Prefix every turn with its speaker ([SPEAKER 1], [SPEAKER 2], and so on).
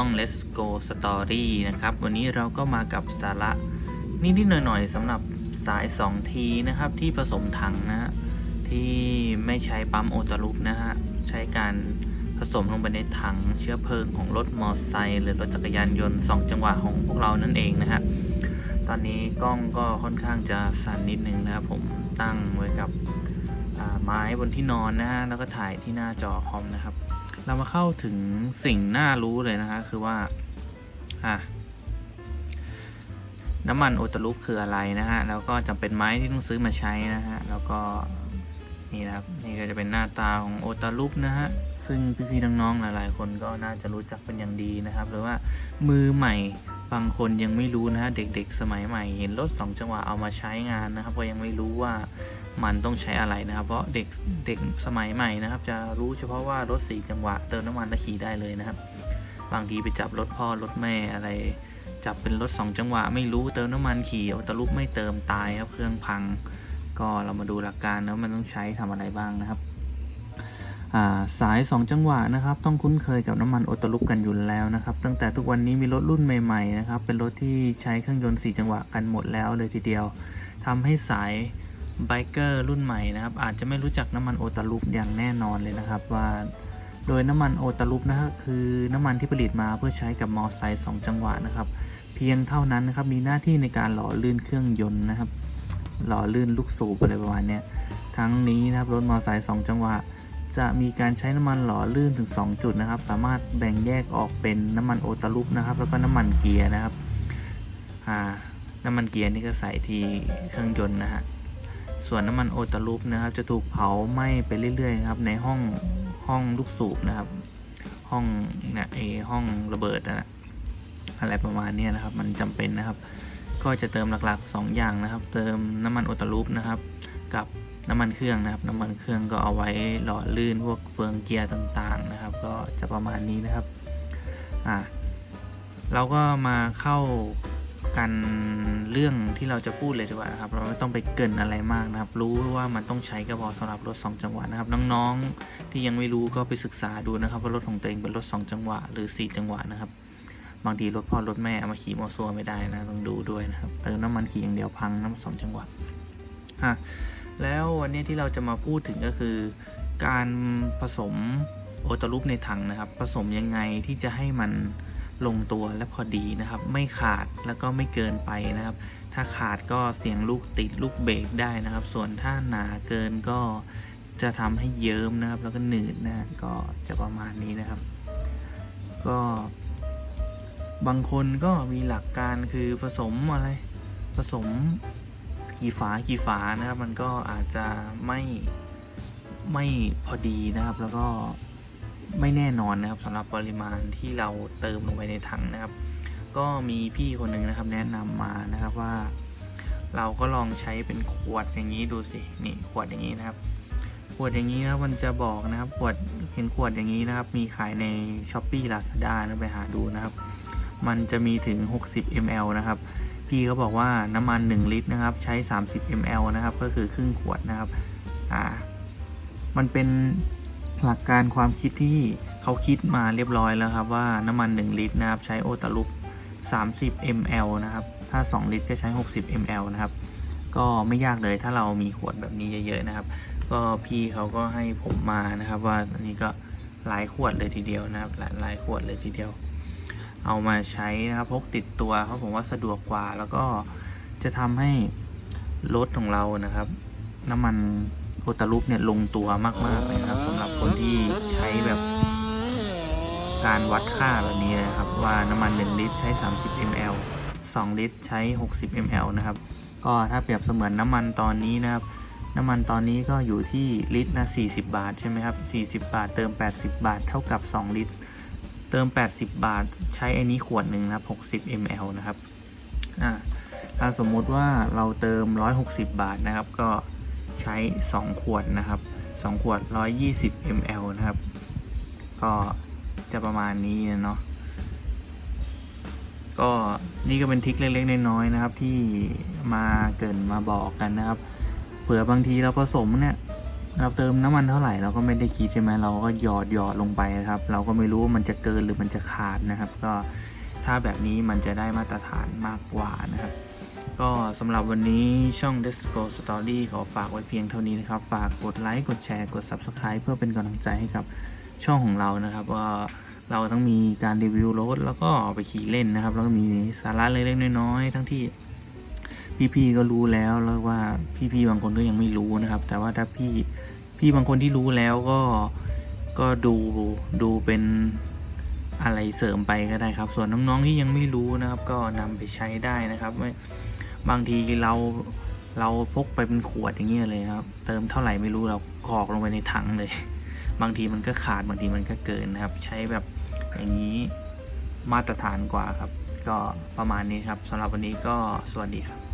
[SPEAKER 1] ช่อง Let's Go Story นะครับ วันนี้เราก็มากับสาระนิดๆหน่อยๆสำหรับสาย 2 ทีนะครับที่ผสมถังนะฮะที่ไม่ใช้ปั๊มโอตาลุปนะฮะ ใช้การผสมลงไปในถังเชื้อเพลิงของรถมอเตอร์ไซค์หรือรถจักรยานยนต์ 2 จังหวะของพวกเรานั่นเองนะฮะตอนนี้กล้องก็ค่อนข้างจะสั่นนิดนึงนะครับผมตั้งไว้กับไม้บนที่นอนนะฮะแล้วก็ถ่ายที่หน้าจอคอมนะครับ เรามาเข้าถึงสิ่งน่ารู้เลยนะฮะคือว่าอะน้ำมันโอตาลุปคืออะไรนะฮะแล้วก็จำเป็นไหมที่ต้องซื้อมาใช้นะฮะแล้วก็นี่นะครับนี่ก็จะเป็นหน้าตาของโอตาลุปนะฮะซึ่งพี่ๆน้องๆหลายๆ คนก็น่าจะรู้จักเป็นอย่างดีนะครับ หรือว่ามือใหม่บางคนยังไม่รู้นะฮะเด็กๆ สมัยใหม่ เห็นรถสองจังหวะเอามาใช้งานนะครับก็ยังไม่รู้ว่า มันต้องใช้อะไรนะครับ เพราะเด็กเด็กสมัยใหม่นะครับ จะรู้เฉพาะว่ารถสี่จังหวะเติมน้ำมันแล้วขี่ได้เลยนะครับ บางทีไปจับรถพ่อรถแม่อะไร จับเป็นรถสองจังหวะ ไม่รู้เติมน้ำมันขี่เอาตะลุกไม่เติมตายครับเครื่องพัง ก็เรามาดูหลักการนะว่ามันต้องใช้ทำอะไรบ้างนะครับาสาย 2 จังหวะนะครับ ต้องคุ้นเคยกับน้ำมันโอตลุกกันอยู่แล้วนะครับ ตั้งแต่ทุกวันนี้มีรถรุ่นใหม่ๆนะครับ เป็นรถที่ใช้เครื่องยนต์ 4 จังหวะกันหมดแล้วเลยทีเดียวทำให้สาย ไบเกอร์รุ่นใหม่นะครับ อาจจะไม่รู้จักน้ำมันโอตาลุกอย่างแน่นอนเลยนะครับว่า โดยน้ำมันโอตาลุปนะครับคือน้ำมันที่ผลิตมาเพื่อใช้กับมอเตอร์ไซค์2จังหวะนะครับ เพียงเท่านั้นนะครับมีหน้าที่ในการหล่อลื่นเครื่องยนต์นะครับ หล่อลื่นลูกสูบอะไรประมาณเนี้ยทั้งนี้นะครับรถมอเตอร์ไซค์2จังหวะ จะมีการใช้น้ำมันหล่อลื่นถึง 2 จุดนะครับ สามารถแบ่งแยกออกเป็นน้ำมันโอตาลุปนะครับ แล้วก็น้ำมันเกียร์นะครับน้ำมันเกียร์นี่ก็ใส่ที่เครื่องยนต์นะฮะ ส่วนน้ำมันโอตาลุปนะครับ จะถูกเผาไหม้ไปเรื่อยๆครับ ในห้องห้องลูกสูบนะครับ ห้องเนี่ยไอห้องระเบิดนะอะไรประมาณนี้นะครับ มันจำเป็นนะครับ ก็จะเติมหลักๆ 2 อย่างนะครับ เติมน้ำมันโอตาลุปนะครับ กับน้ำมันเครื่องนะครับ น้ำมันเครื่องก็เอาไว้หล่อลื่นพวกเฟืองเกียร์ต่างๆนะครับ ก็จะประมาณนี้นะครับอ่าเราก็มาเข้า กันเรื่องที่เราจะพูดเลยดีกว่านะครับ เราไม่ต้องไปเกินอะไรมากนะครับ รู้ว่ามันต้องใช้ก็พอกสำหรับรถ 2 จังหวะนะครับ น้องๆ ที่ยังไม่รู้ก็ไปศึกษาดูนะครับ ว่ารถของตัวเองเป็นรถ 2 จังหวะ หรือ 4 จังหวะนะครับ บางทีรถพ่อรถแม่เอามาขี่มอเตอร์ไซค์ไม่ได้นะต้องดูด้วยนะครับเติมน้ำมันขี่อย่างเดียวพังน้ำสองจังหวะอะแล้ววันนี้ที่เราจะมาพูดถึงก็คือ การผสมโอตาลุปในถังนะครับ ผสมยังไงที่จะให้มัน ลงตัวและพอดีนะครับ ไม่ขาดแล้วก็ไม่เกินไปนะครับ ถ้าขาดก็เสียงลูกติดลูกเบรกได้นะครับ ส่วนถ้าหนาเกินก็จะทำให้เยิ้มนะครับ แล้วก็หนืดนะฮะก็จะประมาณนี้นะครับ ก็บางคนก็มีหลักการคือผสมอะไรผสมกี่ฝากี่ฝานะครับ มันก็อาจจะไม่ไม่พอดีนะครับ แล้วก็ ไม่แน่นอนนะครับสำหรับปริมาณที่เราเติมลงไปในถังนะครับ ก็มีพี่คนหนึ่งนะครับ แนะนำมานะครับว่า เราก็ลองใช้เป็นขวดอย่างนี้ดูสินี่ขวดอย่างนี้นะครับ ขวดอย่างนี้นะมันจะบอกนะครับขวดเห็นขวดอย่างนี้นะครับ มีขายใน s h อ p e e Lazada นะไปหาดูนะครับ มันจะมีถึง 60 ml นะครับพี่เขาบอกว่าน้ำมัน 1 ลิตรนะครับ ใช้ 30 ml นะครับ ก็คือครึ่งขวดนะครับ อ่า มันเป็น หลักการความคิดที่เขาคิดมาเรียบร้อยแล้วครับว่าน้ำมัน 1 ลิตรนะครับใช้โอตาลุป30 ml นะครับ ถ้า 2 ลิตรก็ใช้ 60 ml นะครับ ก็ไม่ยากเลยถ้าเรามีขวดแบบนี้เยอะๆนะครับ ก็พี่เขาก็ให้ผมมานะครับว่าอันนี้ก็หลายขวดเลยทีเดียวนะครับหลายหลายขวดเลยทีเดียว เอามาใช้นะครับพกติดตัวเพราะผมว่าสะดวกกว่า แล้วก็จะทำให้รถของเรานะครับ น้ำมัน โอตาลุปเนี่ยลงตัวมากๆเลยนะครับสำหรับคนที่ใช้แบบการวัดค่าแบบนี้นะครับ ว่าน้ำมัน 1 ลิตรใช้ 30 ml 2 ลิตรใช้ 60 ml นะครับ ก็ถ้าเปรียบเสมือนน้ำมันตอนนี้นะครับ น้ำมันตอนนี้ก็อยู่ที่ลิตรละ40 บาทใช่ไหมครับ 40 บาท เติม 80 บาท เท่ากับ 2 ลิตร เติม 80 บาท ใช้ไอ้นี้ขวดหนึ่งนะครับ 60 ml นะครับอ่าถ้าสมมุติว่าเราเติม 160 บาทนะครับ ก็ใช้ 2 ขวดนะครับ 2 ขวด 120 ml นะครับ ก็จะประมาณนี้เนาะก็นี่ก็เป็นทิคเล็กๆน้อยๆนะครับ ที่มาเกินมาบอกกันนะครับเผื่อบางทีเราผสมเนี่ยเราเติมน้ำมันเท่าไหร่เราก็ไม่ได้คิดใช่ไหมเราก็หยอดหยอดลงไปนะครับ เราก็ไม่รู้ว่ามันจะเกินหรือมันจะขาดนะครับ ก็ถ้าแบบนี้มันจะได้มาตรฐานมากกว่านะครับ ก็สำหรับวันนี้ช่อง Disco Story ขอฝากไว้เพียงเท่านี้นะครับ ฝากกดไลค์ กดแชร์ กด Subscribe เพื่อเป็นกำลังใจให้กับช่องของเรานะครับว่าเราต้องมีการรีวิวรถแล้วก็เอาไปขี่เล่นนะครับ แล้วก็มีสาระเล็กๆน้อยๆทั้งที่พี่ๆก็รู้แล้วแล้วว่าพี่ๆบางคนก็ยังไม่รู้นะครับ แต่ว่าถ้าพี่พี่บางคนที่รู้แล้วก็ก็ดูดูเป็นอะไรเสริมไปก็ได้ครับ ส่วนน้องๆที่ยังไม่รู้นะครับ ก็นำไปใช้ได้นะครับไม่ บางทีเราเราพกไปเป็นขวดอย่างเงี้ยเลยครับ เติมเท่าไหร่ไม่รู้เรากรอกลงไปในถังเลย บางทีมันก็ขาดบางทีมันก็เกินนะครับ ใช้แบบอย่างนี้มาตรฐานกว่าครับ ก็ประมาณนี้ครับสำหรับวันนี้ก็สวัสดีครับ